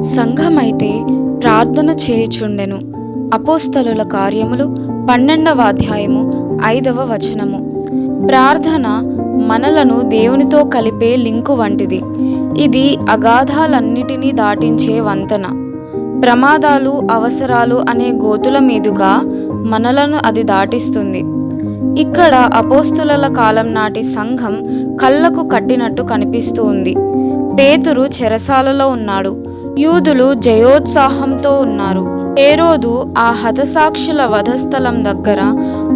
సంఘమైతే ప్రార్థన చేయుచుండెను. అపోస్తలుల కార్యములు పన్నెండవ అధ్యాయము ఐదవ వచనము. ప్రార్థన మనలను దేవునితో కలిపే లింకు వంటిది. ఇది అగాధాలన్నిటినీ దాటించే వంతెన. ప్రమాదాలు అవసరాలు అనే గోతుల మీదుగా మనలను అది దాటిస్తుంది. ఇక్కడ అపోస్తుల కాలం నాటి సంఘం కళ్ళకు కట్టినట్టు కనిపిస్తూ ఉంది. పేతురు చెరసాలలో ఉన్నాడు. యూదులు జయోత్సాహంతో ఉన్నారు. ఏరోదు ఆ హతసాక్షుల వధస్థలం దగ్గర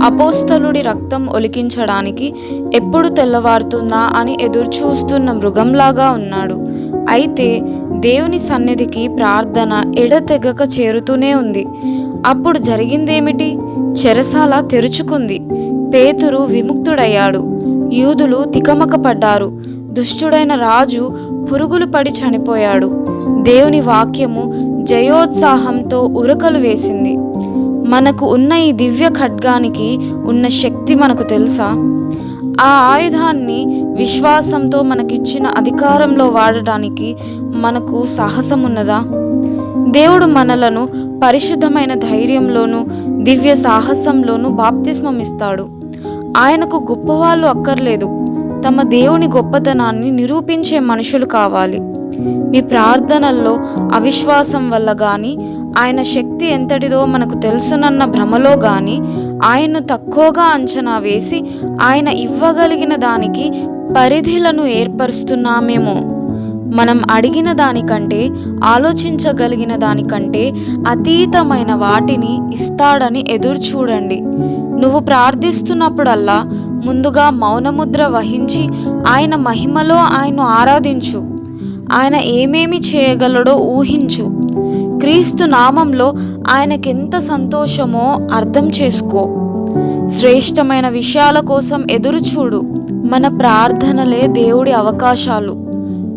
అపోస్తలుడి రక్తం ఒలికించడానికి ఎప్పుడు తెల్లవారుతుందా అని ఎదురుచూస్తున్న మృగంలాగా ఉన్నాడు. అయితే దేవుని సన్నిధికి ప్రార్థన ఎడతెగక చేరుతూనే ఉంది. అప్పుడు జరిగిందేమిటి? చెరసాల తెరుచుకుంది. పేతురు విముక్తుడయ్యాడు. యూదులు తికమకపడ్డారు. దుష్టుడైన రాజు పురుగులు పడి చనిపోయాడు. దేవుని వాక్యము జయోత్సాహంతో ఉరకలు వేసింది. మనకు ఉన్న ఈ దివ్య ఖడ్గానికి ఉన్న శక్తి మనకు తెలుసా? ఆ ఆయుధాన్ని విశ్వాసంతో మనకిచ్చిన అధికారంలో వాడటానికి మనకు సాహసం ఉన్నదా దేవుడు మనలను పరిశుద్ధమైన ధైర్యంలోనూ దివ్య సాహసంలోనూ బాప్తిస్మమిస్తాడు. ఆయనకు గొప్పవాళ్ళు అక్కర్లేదు. తమ దేవుని గొప్పతనాన్ని నిరూపించే మనుషులు కావాలి. మీ ప్రార్థనల్లో అవిశ్వాసం వల్ల కానీ ఆయన శక్తి ఎంతటిదో మనకు తెలుసునన్న భ్రమలో కానీ ఆయన్ను తక్కువగా అంచనా వేసి ఆయన ఇవ్వగలిగిన దానికి పరిధిలను ఏర్పరుస్తున్నామేమో. మనం అడిగిన దానికంటే ఆలోచించగలిగిన దానికంటే అతీతమైన వాటిని ఇస్తాడని ఎదురు చూడండి. నువ్వు ప్రార్థిస్తున్నప్పుడల్లా ముందుగా మౌనముద్ర వహించి ఆయన మహిమలో ఆయన్ను ఆరాధించు. ఆయన ఏమేమి చేయగలడో ఊహించు. క్రీస్తు నామంలో ఆయనకెంత సంతోషమో అర్థం చేసుకో. శ్రేష్టమైన విషయాల కోసం ఎదురు చూడు. మన ప్రార్థనలే దేవుడి అవకాశాలు.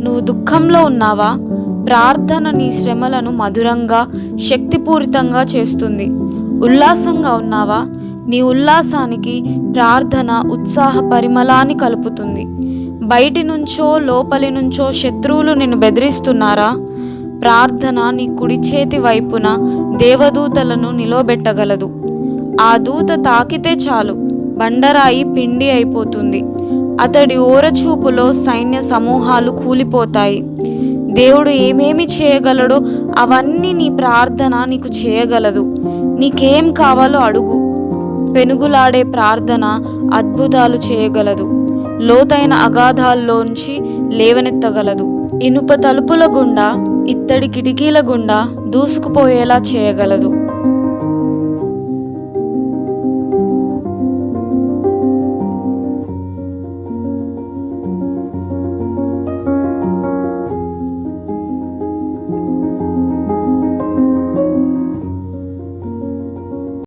నువ్వు దుఃఖంలో ఉన్నావా? ప్రార్థన నీ శ్రమలను మధురంగా శక్తిపూరితంగా చేస్తుంది. ఉల్లాసంగా ఉన్నావా? నీ ఉల్లాసానికి ప్రార్థన ఉత్సాహ పరిమళాన్ని కలుపుతుంది. బయటి నుంచో లోపలి నుంచో శత్రువులు నిన్ను బెదిరిస్తున్నారా? ప్రార్థన నీ కుడి చేతి వైపున దేవదూతలను నిలవబెట్టగలదు. ఆ దూత తాకితే చాలు బండరాయి పిండి అయిపోతుంది. అతడి ఓరచూపులో సైన్య సమూహాలు కూలిపోతాయి. దేవుడు ఏమేమి చేయగలడో అవన్నీ నీ ప్రార్థన నీకు చేయగలదు. నీకేం కావాలో అడుగు. పెనుగులాడే ప్రార్థన అద్భుతాలు చేయగలదు. లోతైన అగాధాల్లోంచి లేవనెత్తగలదు. ఇనుప తలుపుల గుండా ఇత్తడి కిటికీల గుండా దూసుకుపోయేలా చేయగలదు.